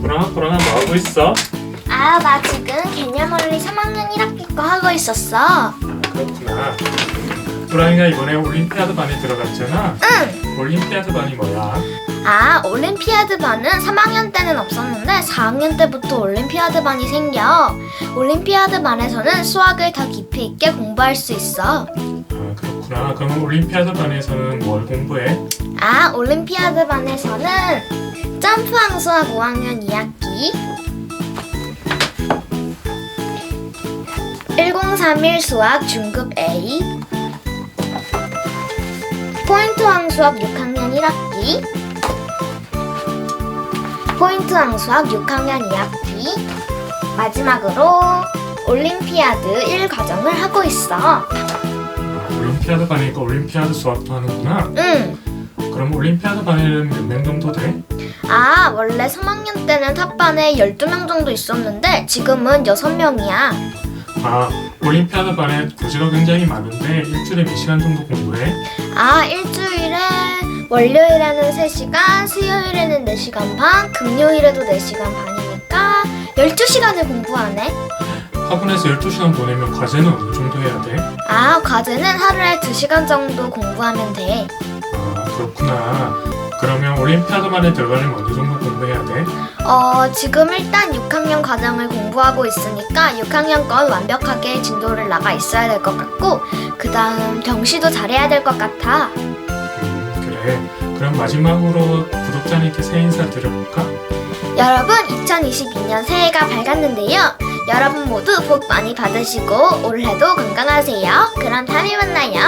보라 보라 뭐 하고 있어? 아, 나 지금 개념원리 3학년 1학기 거 하고 있었어. 아, 그렇구나. 보라이가 이번에 올림피아드 반에 들어갔잖아. 응. 올림피아드 반이 뭐야? 아, 올림피아드 반은 3학년 때는 없었는데 4학년 때부터 올림피아드 반이 생겨. 올림피아드 반에서는 수학을 더 깊이 있게 공부할 수 있어. 아, 그렇구나. 그럼 올림피아드 반에서는 뭘 공부해? 아, 올림피아드 반에서는 점프항 수학 5학년 2학기 1031 수학 중급 A 포인트 항 수학 6학년 1학기 포인트 항 수학 6학년 2학기 마지막으로 올림피아드 1 과정을 하고 있어. 아, 올림피아드 반이니까 올림피아드 수학도 하는구나. 응. 그럼 올림피아드 반에는 몇 명 정도 돼? 아, 원래 3학년 때는 탑반에 12명 정도 있었는데 지금은 6명이야. 아, 올림피아드 반에 교재가 굉장히 많은데 일주일에 몇 시간 정도 공부해? 아, 일주일에 월요일에는 3시간, 수요일에는 4시간 반, 금요일에도 4시간 반이니까 12시간을 공부하네. 학원에서 12시간 보내면 과제는 어느 정도 해야 돼? 아, 과제는 하루에 2시간 정도 공부하면 돼. 아, 그렇구나. 그러면 올림피아드 반에 들어가려면 어느 정도 공부해야 돼? 어, 지금 일단 6학년 과정을 공부하고 있으니까 6학년 건 완벽하게 진도를 나가 있어야 될 것 같고, 그 다음 경시도 잘해야 될 것 같아. 음, 그래. 그럼 마지막으로 구독자님께 새 인사 드려볼까? 여러분, 2022년 새해가 밝았는데요. 여러분 모두 복 많이 받으시고 올해도 건강하세요. 그럼 다음에 만나요.